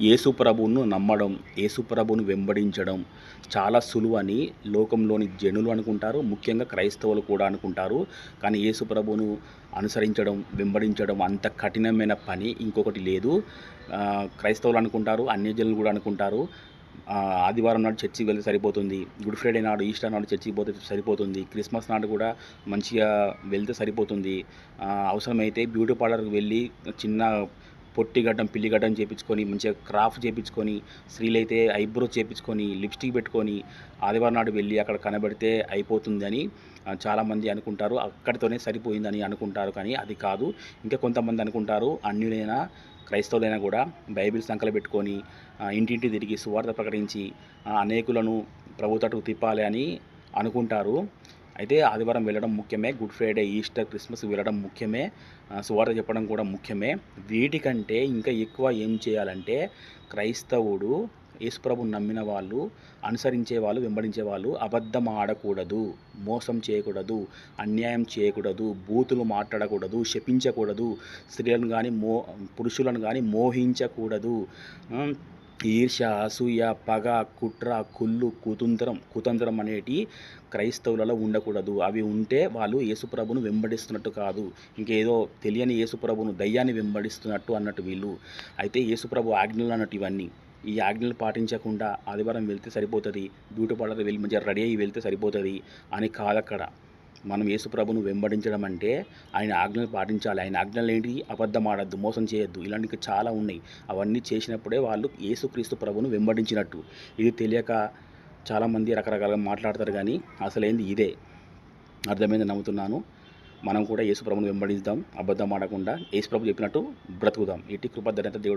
యేసుప్రభువును నమ్మడం యేసుప్రభువును వెంబడించడం చాలా సులువని లోకంలోని జనులు అనుకుంటారు ముఖ్యంగా క్రైస్తవులు కూడా అనుకుంటారు. కానీ యేసుప్రభువును అనుసరించడం వెంబడించడం అంత కఠినమైన పని ఇంకొకటి లేదు. క్రైస్తవులు అనుకుంటారు అన్యజనులు కూడా అనుకుంటారు. ఆదివారం నాడు చర్చికి వెళ్తే సరిపోతుంది గుడ్ ఫ్రైడే నాడు ఈస్టర్ నాడు చర్చికి పోతే సరిపోతుంది క్రిస్మస్ నాడు కూడా మంచిగా వెళ్తే సరిపోతుంది. అవసరమైతే బ్యూటీ పార్లర్కి వెళ్ళి చిన్న పొట్టి గడ్డం పిల్లి గడ్డం చేపించుకొని మంచిగా క్రాఫ్ట్ చేపించుకొని స్త్రీలైతే ఐబ్రో చేపించుకొని లిప్స్టిక్ పెట్టుకొని ఆదివారం నాడు వెళ్ళి అక్కడ కనబడితే అయిపోతుందని చాలామంది అనుకుంటారు. అక్కడితోనే సరిపోయిందని అనుకుంటారు కానీ అది కాదు. ఇంకా కొంతమంది అనుకుంటారు అన్యులైనా క్రైస్తవులైనా కూడా బైబిల్ సంకలు పెట్టుకొని ఇంటింటి తిరిగి సువార్త ప్రకటించి అనేకులను ప్రభుత్వకు తిప్పాలి అని అనుకుంటారు. అయితే ఆదివారం వెళ్ళడం ముఖ్యమే గుడ్ ఫ్రైడే ఈస్టర్ క్రిస్మస్ వెళ్ళడం ముఖ్యమే సువార్త చెప్పడం కూడా ముఖ్యమే. వీటికంటే ఇంకా ఎక్కువ ఏం చేయాలంటే క్రైస్తవుడు యేసుప్రభు నమ్మిన వాళ్ళు అనుసరించే వాళ్ళు వెంబడించే వాళ్ళు అబద్ధం ఆడకూడదు మోసం చేయకూడదు అన్యాయం చేయకూడదు బూతులు మాట్లాడకూడదు శపించకూడదు స్త్రీలను కానీ మో పురుషులను కానీ మోహించకూడదు. ఉమ్, ఈర్ష అసూయ పగ కుట్ర కుళ్ళు కుతంత్రం కుతంత్రం అనేటి క్రైస్తవులలో ఉండకూడదు. అవి ఉంటే వాళ్ళు యేసుప్రభును వెంబడిస్తున్నట్టు కాదు. ఇంకేదో తెలియని యేసుప్రభును దయ్యాన్ని వెంబడిస్తున్నట్టు అన్నట్టు వీళ్ళు. అయితే యేసుప్రభు ఆజ్ఞలు అన్నట్టు ఇవన్నీ. ఈ ఆజ్ఞలు పాటించకుండా ఆదివారం వెళ్తే సరిపోతుంది. బ్యూటీ పార్లర్ వెళ్ళి మంచిగా రెడీ అయ్యి వెళ్తే సరిపోతుంది అని కాదక్కడ. మనం యేసుప్రభును వెంబడించడం అంటే ఆయన ఆజ్ఞలు పాటించాలి. ఆయన ఆజ్ఞలు ఏంటి? అబద్ధం ఆడద్దు మోసం చేయొద్దు. ఇలాంటివి చాలా ఉన్నాయి. అవన్నీ చేసినప్పుడే వాళ్ళు యేసుక్రీస్తు ప్రభును వెంబడించినట్టు. ఇది తెలియక చాలామంది రకరకాలుగా మాట్లాడతారు కానీ అసలేంది ఇదే. అర్థమైంది నమ్ముతున్నాను. మనం కూడా యేసుప్రభును వెంబడిద్దాం. అబద్ధం ఆడకుండా యేసుప్రభు చెప్పినట్టు బ్రతుకుదాం. ఇటు కృప దేవుడు